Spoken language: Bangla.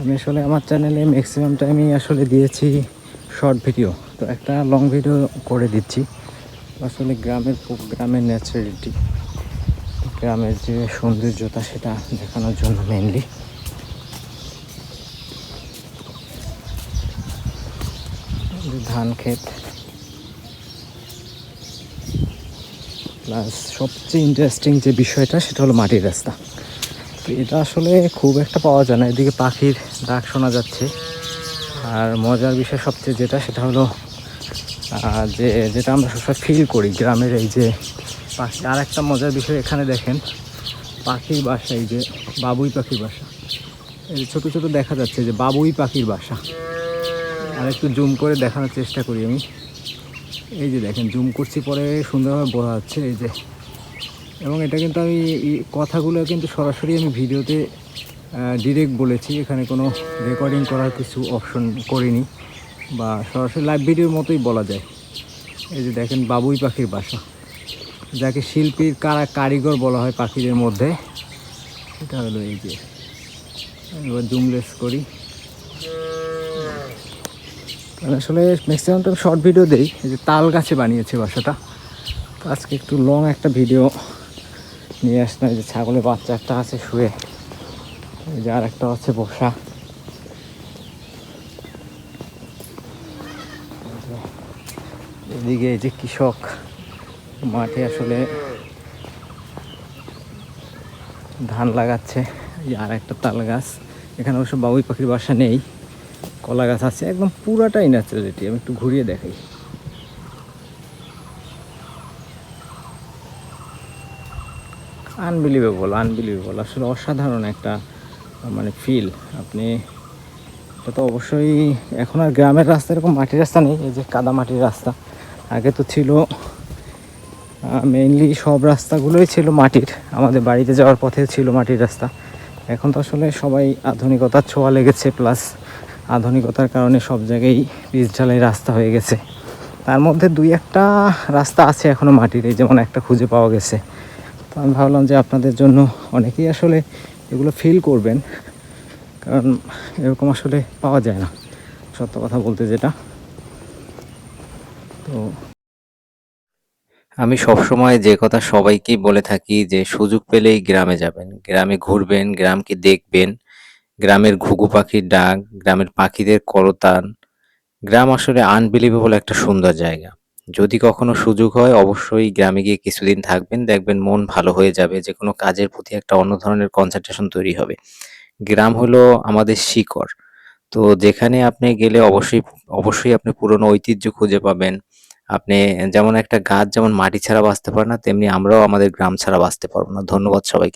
আমি আসলে আমার চ্যানেলে ম্যাক্সিমাম টাইমই আসলে দিয়েছি শর্ট ভিডিও তো একটা লং ভিডিও করে দিচ্ছি। আসলে গ্রামের গ্রামের ন্যাচারালিটি গ্রামের যে সৌন্দর্যতা সেটা দেখানোর জন্য মেনলি ধান ক্ষেত প্লাস সবচেয়ে ইন্টারেস্টিং যে বিষয়টা সেটা হলো মাটির রাস্তা। এটা আসলে খুব একটা পাওয়া যায় না। এদিকে পাখির ডাক শোনা যাচ্ছে। আর মজার বিষয় সবচেয়ে যেটা, সেটা হলো যে, যেটা আমরা সবসময় ফিল করি গ্রামের এই যে পাখি। আর একটা মজার বিষয় এখানে দেখেন, পাখির বাসা এই যে, বাবুই পাখির বাসা। এই ছোটো ছোটো দেখা যাচ্ছে যে বাবুই পাখির বাসা। আর একটু জুম করে দেখানোর চেষ্টা করি আমি। এই যে দেখেন, জুম করছি পরে সুন্দরভাবে বোঝা যাচ্ছে এই যে এবং এটা কিন্তু আমি কথাগুলো কিন্তু সরাসরি আমি ভিডিওতে ডিরেক্ট বলেছি। এখানে কোনো রেকর্ডিং করার কিছু অপশন করিনি বা সরাসরি লাইভ ভিডিওর মতোই বলা যায়। এই যে দেখেন, বাবুই পাখির বাসা। যাকে শিল্পীর কারা, কারিগর বলা হয় পাখিদের মধ্যে। এটা হলো এই যে। এবার জুমলেস করি। আসলে ম্যাক্সিমাম টাইম শর্ট ভিডিও দেই। এই যে তাল গাছে বানিয়েছে বাসাটা। তো আজকে একটু লং একটা ভিডিও নিয়ে আসলাম এই যে ছাগলের বাচ্চা একটা আছে শুয়ে। এই যে আর একটা আছে বসা। এদিকে এই যে কৃষক মাঠে আসলে ধান লাগাচ্ছে। আর একটা তাল গাছ। এখানে অবশ্য বাবুই পাখির বাসা নেই। কলা গাছ আছে, একদম পুরাটাই ন্যাচারালিটি আমি একটু ঘুরিয়ে দেখাই। আনবিলিভেবল আনবিলিভেবল আসলে অসাধারণ একটা মানে ফিল আপনি, এটা তো অবশ্যই এখন আর গ্রামের রাস্তা এরকম মাটির রাস্তা নেই, এই যে কাদা মাটির রাস্তা। আগে তো ছিল মেইনলি সব রাস্তাগুলোই ছিল মাটির। আমাদের বাড়িতে যাওয়ার পথে ছিল মাটির রাস্তা। এখন তো আসলে সবাই আধুনিকতার ছোঁয়া লেগেছে প্লাস আধুনিকতার কারণে সব জায়গায় পিচ ঢালাই রাস্তা হয়ে গেছে। তার মধ্যে দুই একটা রাস্তা আছে এখনও মাটির, এই যেমন একটা খুঁজে পাওয়া গেছে। তো আমি ভাবলাম যে আপনাদের জন্য অনেকেই আসলে এগুলো ফিল করবেন, কারণ এরকম আসলে পাওয়া যায় না, সত্য কথা বলতে যেটা। তো আমি সবসময় যে কথা সবাইকেই বলে থাকি যে সুযোগ পেলেই গ্রামে যাবেন, গ্রামে ঘুরবেন, গ্রামকে দেখবেন, গ্রামের ঘুঘু পাখির ডাক, গ্রামের পাখিদের করতান। গ্রাম আসলে আনবিলিভেবল একটা সুন্দর জায়গা। যদি কখনো সুযোগ হয়, অবশ্যই গ্রামে গিয়ে কিছুদিন থাকবেন, দেখবেন মন ভালো হয়ে যাবে যে কোনো কাজের প্রতি একটা অন্য ধরনের কনসেন্ট্রেশন তৈরি হবে। গ্রাম হলো আমাদের শিকড়। তো যেখানে আপনি গেলে অবশ্যই অবশ্যই আপনি পুরনো ঐতিহ্য খুঁজে পাবেন। আপনি যেমন একটা গাছ যেমন মাটি ছাড়া বাঁচতে পারে না, তেমনি আমরাও আমাদের গ্রাম ছাড়া বাঁচতে পারব না। ধন্যবাদ সবাইকে।